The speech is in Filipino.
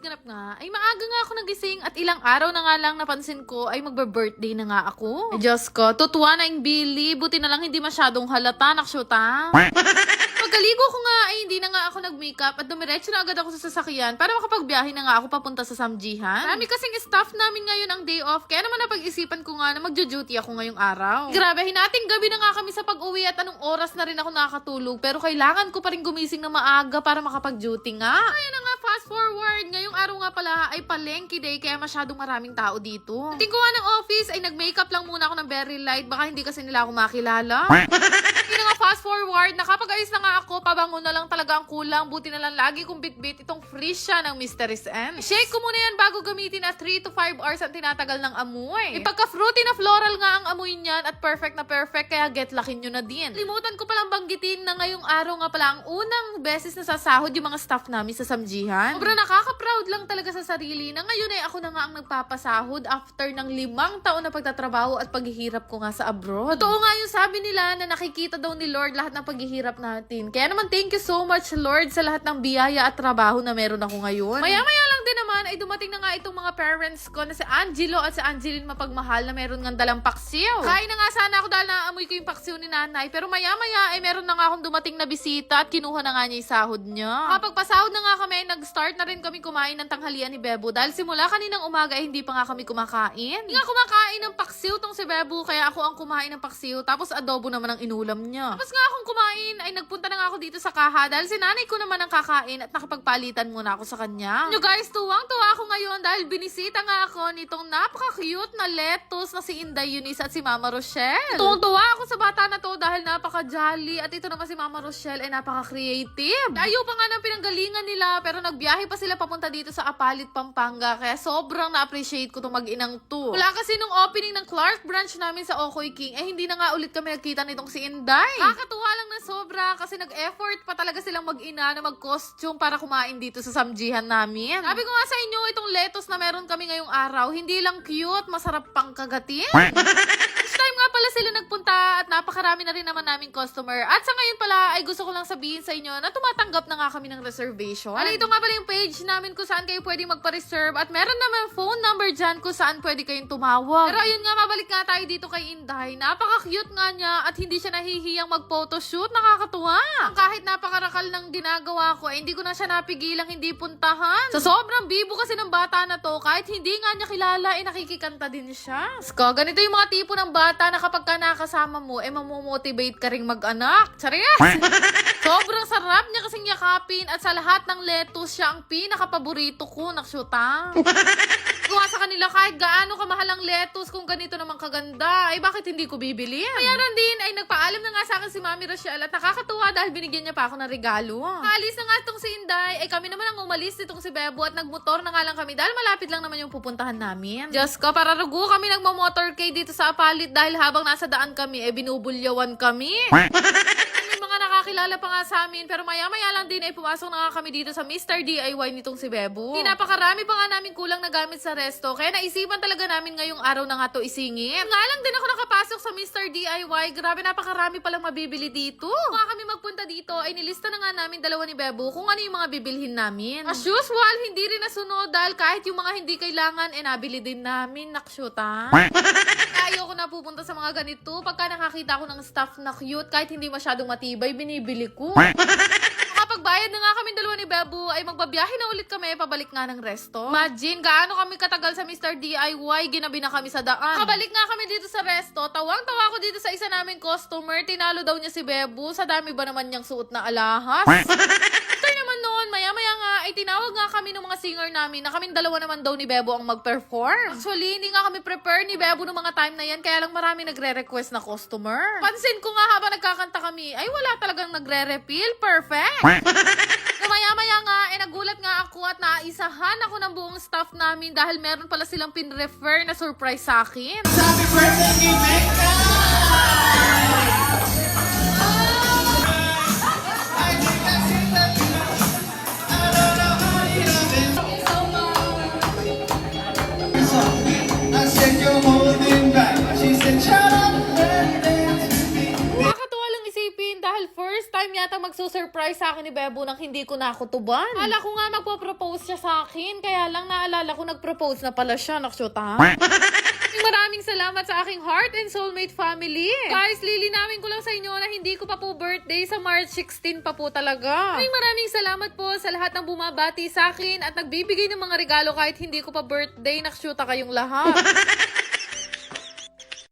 ganap nga, ay maaga nga ako nagising at ilang araw na nga lang napansin ko ay magbe-birthday na nga ako. Ay, Diyos ko, tutuwa na yung Billy. Buti na lang hindi masyadong halata, naksyuta. Pagkaligo ko nga ay hindi na nga ako nag-makeup at dumiretso na agad ako sa sasakyan para makapagbiyahe na nga ako papunta sa Samjihan. Marami kasing staff namin ngayon ang day off kaya naman napag-isipan ko nga na magjo-duty ako ngayong araw. Grabe, hinating gabi na nga kami sa pag-uwi at anong oras na rin ako nakakatulog pero kailangan ko pa rin gumising na maaga para makapag-duty nga. Ayun na nga, fast forward. Nga pala ay palengke day kaya masyadong maraming tao dito. Tingko nga ng office ay nag-makeup lang muna ako ng very light baka hindi kasi nila ako makilala. Hindi na nga fast forward, nakapag-ayos na nga ako, pabango na lang talaga ang kulang. Buti na lang lagi kong bitbit itong free siya ng Mysteries M. Shake ko muna yan bago gamitin at 3 to 5 hours ang tinatagal ng amoy. Ipagka-fruity na floral nga ang amoy niyan at perfect na perfect kaya get lucky nyo na din. Limutan ko palang banggitin na ngayong araw nga pala ang unang beses na sasahod yung mga staff namin sa Samjihan. Sobrang nakaka-proud lang talaga sa sarili na ngayon ay ako na nga ang nagpapasahod after ng limang taon na pagtatrabaho at paghihirap ko nga sa abroad. Totoo nga yung sabi nila na nakikita daw ni Lord lahat ng paghihirap natin. Kaya naman thank you so much Lord sa lahat ng biyaya at trabaho na meron ako ngayon. Maya-maya naman ay dumating na nga itong mga parents ko na si Angelo at si Angeline mapagmahal na meron nga dalang paksiw. Kain na nga sana ako dahil naamoy ko yung paksiw ni nanay. Pero maya-maya ay meron na nga akong dumating na bisita at kinuha na nga niya yung sahod niya. Kapag pasahod na nga kami, nag-start na rin kami kumain ng tanghalian ni Bebo dahil simula kaninang umaga ay hindi pa nga kami kumakain. Hindi nga kumakain ng paksiw tong si Bebo kaya ako ang kumain ng paksiw tapos adobo naman ang inulam niya. Tapos nga akong kumain ay nagpunta na nga ako dito sa kaha dahil si nanay ko naman ang kakain at nakapagpalitan muna ako sa kanya. Nyo guys, tuwang-tuwa ako ngayon dahil binisita nga ako nitong napaka-cute na lettuce na si Inday Eunice at si Mama Rochelle. Tuwang-tuwa ako sa bata na to dahil napaka-jolly at ito naman si Mama Rochelle ay napaka-creative. Ayaw pa nga ng pinanggalingan nila pero nagbiyahe pa sila papunta dito sa Apalit, Pampanga kaya sobrang na-appreciate ko itong mag-inang to. Wala kasi nung opening ng Clark branch namin sa Okoy King eh hindi na nga ulit kami nagkita nitong si Inday. Kakatuwa lang na sobra kasi nag-effort pa talaga silang mag-ina na mag-costume para kumain dito sa samjihan namin. Sabi ko nga sa inyo, itong lettuce na meron kami ngayong araw, hindi lang cute, masarap pang kagatin. Time nga pala sila nagpunta at napakarami na rin naman naming customer. At sa ngayon pala ay gusto ko lang sabihin sa inyo na tumatanggap na nga kami ng reservation. Ano ito nga pala yung page namin kung saan kayo pwedeng magpa-reserve at meron naman phone number dyan kung saan pwede kayong tumawag. Pero ayun nga, mabalik nga tayo dito kay Inday. Napaka-cute nga niya at hindi siya nahihiyang mag-photoshoot. Nakakatuwa. Kahit napakarakal ng ginagawa ko, eh, hindi ko na siya napigilang hindi puntahan. Sa sobrang bibo kasi ng bata na to, kahit hindi nga niya kilala, eh nakikikanta din siya. Sko, ganito yung mga tipo ng bata na kapag ka nakasama mo, eh mamomotivate ka ring mag-anak. Charis! Sobrang sarap niya kasing yakapin at sa lahat ng lettuce siya ang pinaka-paborito ko. Naksyuta. Kuha sa kanila kahit gaano kamahal ang lettuce kung ganito naman kaganda. Ay bakit hindi ko bibili? Kaya din ay nagpaalam na nga sa akin si Mami Rochelle at nakakatuwa dahil binigyan niya pa ako ng regalo. Alis na nga itong si Inday. Ay kami naman ang umalis nitong si Bebo at nagmotor na nga lang kami dahil malapit lang naman yung pupuntahan namin. Diyos ko, para rugo kami nagmamotorcade dito sa Apalit dahil habang nasa daan kami, eh binubulyawan kami. May mga nakakilala pa nga sa amin pero maya-maya lang din ay pumasok na nga kami dito sa Mr. DIY nitong si Bebo. Di napakarami pa nga namin kulang na gamit sa resto kaya naisipan talaga namin ngayong araw na nga to isingit. Nga lang din ako nakapasok sa Mr. DIY. Grabe napakarami palang mabibili dito. Kung nga kami magpunta dito ay nilista na nga namin dalawa ni Bebo kung ano yung mga bibilhin namin. As usual, hindi rin nasunod dahil kahit yung mga hindi kailangan eh nabili din namin. Nakshuta. Ayoko pupunta sa mga ganito. Pagka nakakita ko ng staff na cute, kahit hindi masyadong matibay, binibili ko. Kapag bayad na nga kami dalawa ni Bebu, ay magbabiyahe na ulit kami pabalik nga ng resto. Imagine, gaano kami katagal sa Mr. DIY, ginabi na kami sa daan. Kabalik nga kami dito sa resto, tawang-tawa ko dito sa isa naming customer, tinalo daw niya si Bebu, sa dami ba naman niyang suot na alahas? Noon, maya-maya nga, ay tinawag nga kami ng mga singer namin na kaming dalawa naman daw ni Bebo ang mag-perform. Actually, hindi nga kami prepare ni Bebo ng mga time na yan, kaya lang marami nagre-request na customer. Pansin ko nga habang nagkakanta kami, ay wala talagang nagre-refill. Perfect! Maya-maya nga, eh, nagulat nga ako at naisahan ako ng buong staff namin dahil meron pala silang pin-refer na surprise sa akin. Happy birthday Mecca! Yata mag nagsusurprise sa akin ni Bebo nang hindi ko nakutuban. Kala ko nga magpo-propose siya sa akin, kaya lang naalala ko nag-propose na pala siya, naksyota. Maraming salamat sa aking heart and soulmate family. Guys, lilinawin ko lang sa inyo na hindi ko pa po birthday sa March 16 pa po talaga. Maraming maraming salamat po sa lahat ng bumabati sa akin at nagbibigay ng mga regalo kahit hindi ko pa birthday. Nakshuta kayong lahat.